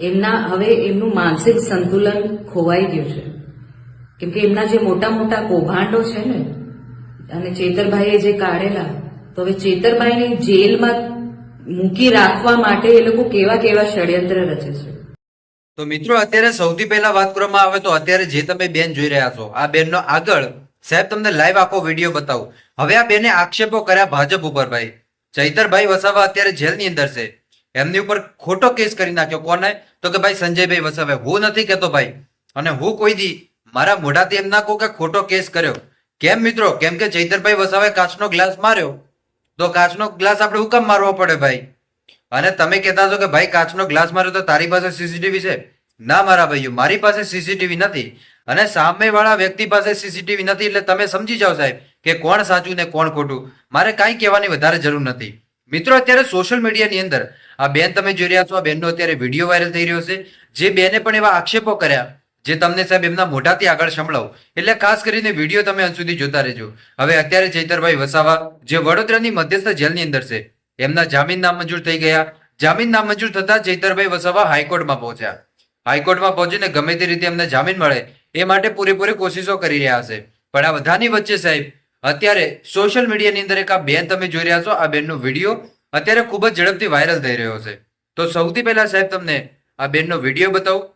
એમના હવે એમનું માનસિક સંતુલન ખોવાઈ ગયું છે. કેમ કે એમના જે મોટા મોટા કૌભાંડો છે ને, અને ચેતરભાઈએ જે કાઢેલા, તો હવે ચેતરભાઈને જેલમાં મૂકી રાખવા માટે એ લોકો કેવા કેવા ષડયંત્ર રચે છે. તો મિત્રો, અત્યારે સૌથી પહેલા વાત કરવામાં આવે તો અત્યારે જે તમે બેન જોઈ રહ્યા છો, આ બેનનો આગળ, સાહેબ, તમને લાઈવ આખો વીડિયો બતાવું. હવે આ બેને આક્ષેપો કર્યા ભાજપ ઉપર, ભાઈ. ચૈતરભાઈ વસાવા અત્યારે જેલની અંદર છે. એમની ઉપર ખોટો કેસ કરી નાખ્યો. કોને? તો કે ભાઈ, સંજયભાઈ વસાવે. હું નથી કહેતો ભાઈ. અને હું કોઈ દી મારા મોઢાથી એમ ના કહું કે ખોટો કેસ કર્યો. કેમ મિત્રો? કેમ કે ચૈતરભાઈ વસાવે કાચનો ગ્લાસ માર્યો. તો કાચનો ગ્લાસ આપણે હુકમ મારવો પડે ભાઈ? અને તમે કહેતા છો કે ભાઈ, કાચનો ગ્લાસ માર્યો તો તારી પાસે સીસીટીવી છે? ના મારા ભાઈઓ, મારી પાસે સીસીટીવી નથી. અને સામેવાળા વ્યક્તિ પાસે સીસીટીવી નથી એટલે તમે સમજી જાઓ સાહેબ કે કોણ સાચું ને કોણ ખોટું. મારે કાંઈ કહેવાની વધારે જરૂર નથી. મિત્રો, અત્યારે સોશિયલ મીડિયાની અંદર આ બેન તમે જોઈ રહ્યા છો, આ બેનનો અત્યારે વીડિયો વાયરલ થઈ રહ્યો છે. જે બેને પણ એવા આક્ષેપો કર્યા, જે તમને સાહેબ એમના મોઢાથી આગળ સંભળાવું. એટલે ખાસ કરીને વીડિયો તમે અંત સુધી જોતા રહેજો. હવે અત્યારે ચૈતરભાઈ વસાવા, જે વડોદરાની મધ્યસ્થ જેલની અંદર છે, એમના જામીન નામંજૂર થઈ ગયા. જામીન નામંજૂર થતા ચૈતરભાઈ વસાવા હાઈકોર્ટમાં પહોંચ્યા. હાઈકોર્ટમાં પહોંચીને ગમે તે રીતે એમને જામીન મળે, એ માટે પૂરેપૂરી કોશિશો કરી રહ્યા છે. પણ આ બધાની વચ્ચે સાહેબ, અત્યારે સોશિયલ મીડિયાની અંદર એક આ બેન તમે જોઈ રહ્યા છો, આ બેનનો વીડિયો અત્યારે ખૂબ જ ઝડપથી વાયરલ થઈ રહ્યો છે. તો સૌથી પહેલા સાહેબ તમને આ બેનનો વીડિયો બતાવું.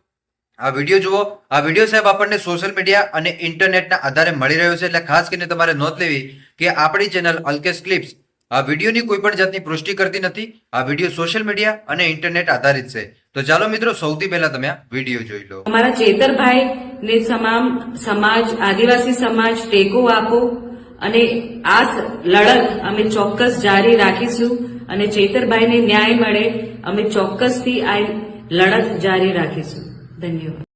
આ વીડિયો જુઓ. આ વીડિયો સાહેબ આપણને સોશિયલ મીડિયા અને ઇન્ટરનેટના આધારે મળી રહ્યો છે. એટલે ખાસ કરીને તમારે નોંધ લેવી કે આપણી ચેનલ અલ્કેશ ક્લિપ્સ આ વિડીયોની કોઈ પણ જાતની પુષ્ટિ કરતી નથી. આ વીડિયો સોશિયલ મીડિયા અને ઇન્ટરનેટ આધારિત છે. તો ચાલો મિત્રો સૌથી પહેલા તમે આ વીડિયો જોઈ લો. અમારા ચેતરભાઈ ને તમામ સમાજ, આદિવાસી સમાજ, ટેકો આપો. અને આ લડત અમે ચોક્કસ જારી રાખીશું અને ચેતરભાઈને ન્યાય મળે, અમે ચોક્કસથી આ લડત જારી રાખીશું. ધન્યવાદ.